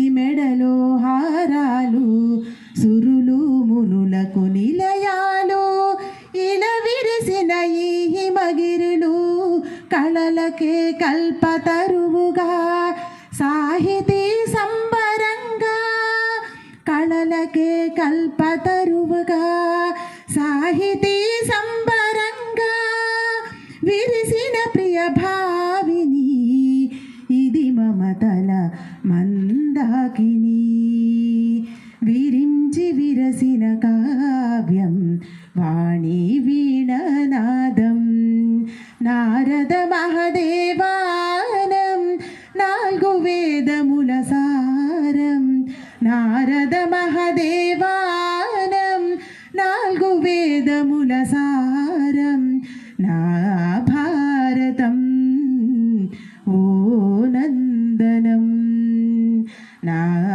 భక్తి మెడలో హారాలు సురులు మునులకు నిలయాలు ఇలా విరిసిన ఈ హిమగిరులు కళలకే కల్పతరువుగా సాహితీ సంబరంగా కళలకే కల్పతరువుగా సాహితీ సంబరంగా విరిసిన ప్రియ భావిని ఇది మమతల మన വഞ്ചി വിരസിന കാവ്യം വാണി വീണനാദം നാരദ മഹദേവാനം നാൽകു വേദമുലസാരം. നാരദ മഹദേവാനം നാൽകു വേദമുലസാരം. നാ ഓ നന്ദനം. നാ